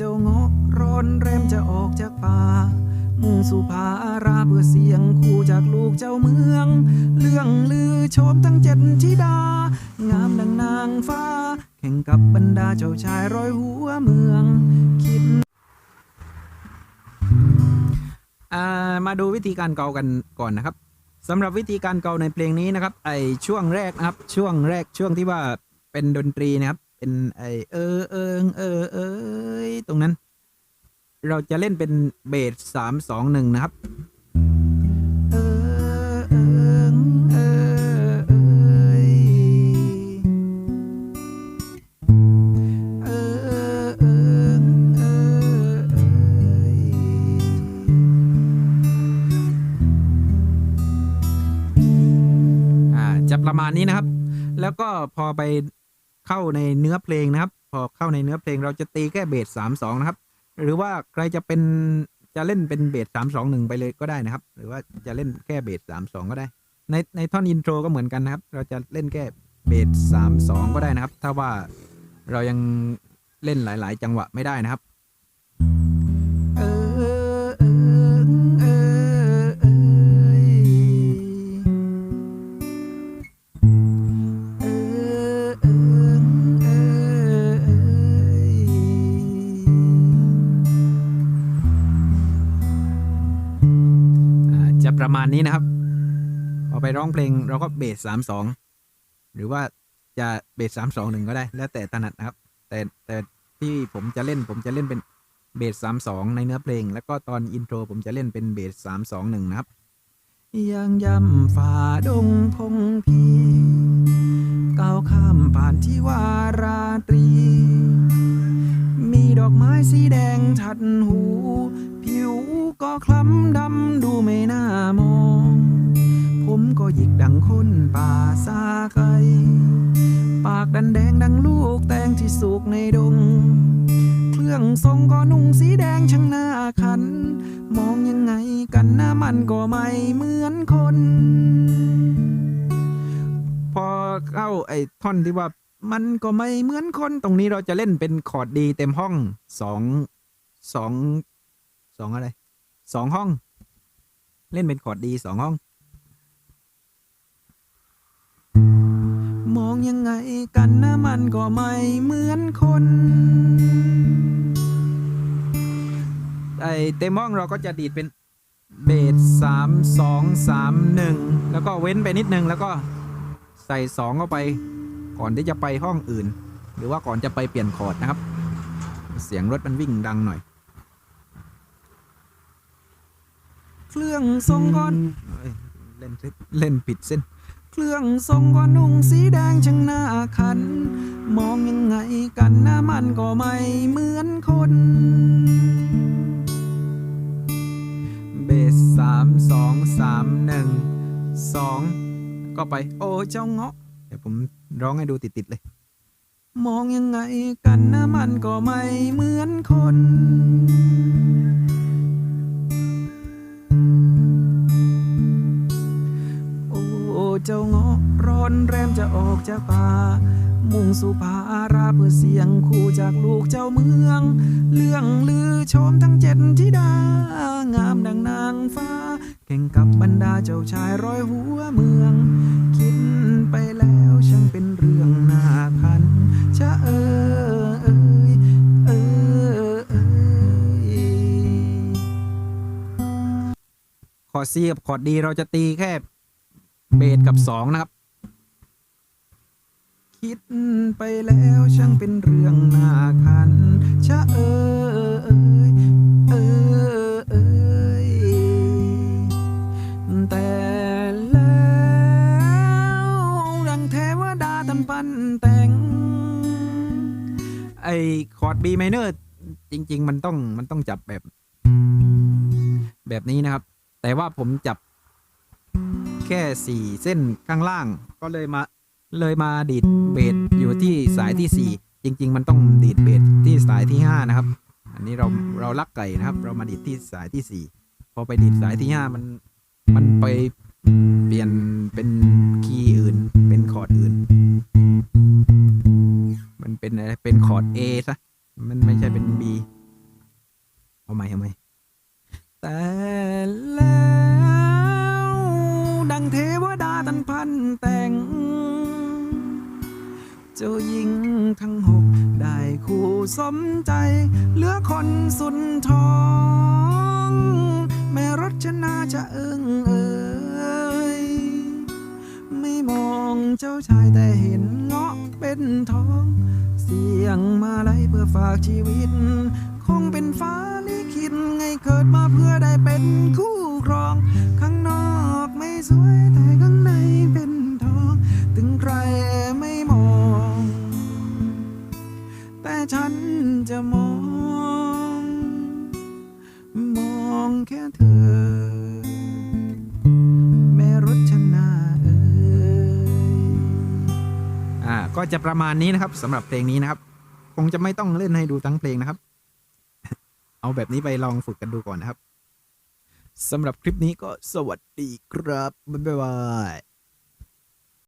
เจ้าเงาะร้อนแรมจะออกจากป่า มุ่งสู่ผาราเพื่อเสียงคู่จากลูกเจ้าเมือง เรื่องลือโชมทั้งเจ็ดธิดา งามดังนางฟ้า แข่งกับบรรดาเจ้าชายร้อยหัวเมือง คิดมาดูวิธีการเกากันก่อนนะครับสำหรับวิธีการเกาในเพลงนี้นะครับไอช่วงแรกนะครับช่วงแรกช่วงที่ว่าเป็นดนตรีนะครับ เป็นไอเออเอิงเออเอยตรงนั้น เราจะเล่นเป็นเบสสามสองหนึ่งนะครับเออเอิงเออเอยเออเอิงเออเอยอ่าจะประมาณนี้นะครับ แล้วก็พอไป เข้าในเนื้อเพลงนะครับ พอเข้าในเนื้อเพลงเราจะตีแค่เบสสามสองนะครับ หรือว่าใครจะเป็นจะเล่นเป็นเบสสามสองหนึ่งไปเลยก็ได้นะครับ หรือว่าจะเล่นแค่เบสสามสองก็ได้ ในในท่อนอินโทรก็เหมือนกันนะครับ เราจะเล่นแค่เบสสามสองก็ได้นะครับ ถ้าว่าเรายังเล่นหลาย ๆ จังหวะไม่ได้นะครับ ประมาณนี้นะครับพอไปร้องเพลงเราก็เบสสามสองหรือว่าจะเบสสามสองหนึ่งก็ได้ แล้วแต่ถนัดนะครับ แต่แต่ที่ผมจะเล่นผมจะเล่นเป็นเบสสามสองในเนื้อเพลง แล้วก็ตอนอินโทรผมจะเล่นเป็นเบสสามสองหนึ่งนะครับยังย่ำฝ่าดงพงพีก้าวข้ามผ่านที่วาราตรี มีดอกไม้สีแดงทัดหู ผิวก็คล้ำดำดูไม่ หยิกดังคนป่าซาไกปากดันแดงดังลูกแตงที่สุกในดง เครื่องทรงก็นุ่งสีแดงช่างหน่าขัน มองยังไงกันหน้ามันก็ไม่เหมือนคน พอเข้าไอ้ท่อนที่ว่ามันก็ไม่เหมือนคนตรงนี้เราจะเล่นเป็นคอร์ดดีเต็มห้องสองสองสองอะไรสองห้อง เล่นเป็นคอร์ดดีสองห้อง ยังไงกันนะมันก็ไม่เหมือนคนไอเต็มห้องเราก็จะดีดเป็นเบสสามสองสามหนึ่งแล้วก็เว้นไปนิดนึงแล้วก็ใส่สองเข้าไปก่อนที่จะไปห้องอื่น หรือว่าก่อนจะไปเปลี่ยนคอร์ดนะครับ เสียงรถมันวิ่งดังหน่อย เครื่องทรงก่อนเล่นเล่นผิดเส้น เครื่องทรงก็นุ่งสีแดงช่างน่าขัน มองยังไงกันหน้ามันก็ไม่เหมือนคน เบสสามสองสามหนึ่งสองก็ไปโอ้เจ้าเงาะ เดี๋ยวผมร้องให้ดูติดๆเลย มองยังไงกันน้ามันก็ไม่เหมือนคน เจ้าเงาะร้อนแรมจะออกจากป่า มุ่งสู่ผาาราเพื่อเสียงคู่จากลูกเจ้าเมือง เรื่องลือชมทั้งเจ็ดธิดา งามดังนางฟ้า แข่งกับบรรดาเจ้าชายร้อยหัวเมือง คิดไปแล้วช่างเป็นเรื่องน่าพันชะเออเอยเออเอยคอร์ดซีกับคอดดีเราจะตีแค่ เบสกับสองนะครับ คิดไปแล้วช่างเป็นเรื่องน่าคันชะเออเอยเออเอยแต่แล้วดังเทวดาทันปันแต่ง ไอคอร์ด B minor จริง ๆ มันต้องมันต้องจับแบบ แบบนี้นะครับ แต่ว่าผมจับ แค่สี่เส้นข้างล่าง ก็เลยมาเลยมาดีดเบสอยู่ที่สายที่สี่จริง ๆ มันต้องดีดเบสที่สายที่ห้านะครับ อันนี้เราเราลักไก่นะครับ เรามาดีดที่สายที่สี่พอไปดีดสายที่ห้ามันมันไปเปลี่ยนเป็นคีย์อื่น เป็นคอร์ดอื่น มันเป็นอะไรเป็นคอร์ด A ซะ มันไม่ใช่เป็น B เอาไหมแต่แล้ เจ้าหญิงทั้งหกได้คู่สมใจ เหลือคนสุนทองแม่รจนาจะเอิงเอ่ยไม่มองเจ้าชายแต่เห็นเงาะเป็นทอง เสียงมาไลยเพื่อฝากชีวิต คงเป็นฟ้าลิขิตไงเกิดมาเพื่อได้เป็น ก็จะประมาณนี้นะครับสำหรับเพลงนี้นะครับ คงจะไม่ต้องเล่นให้ดูทั้งเพลงนะครับ เอาแบบนี้ไปลองฝึกกันดูก่อนนะครับสำหรับคลิปนี้ก็สวัสดีครับ บ๊ายบาย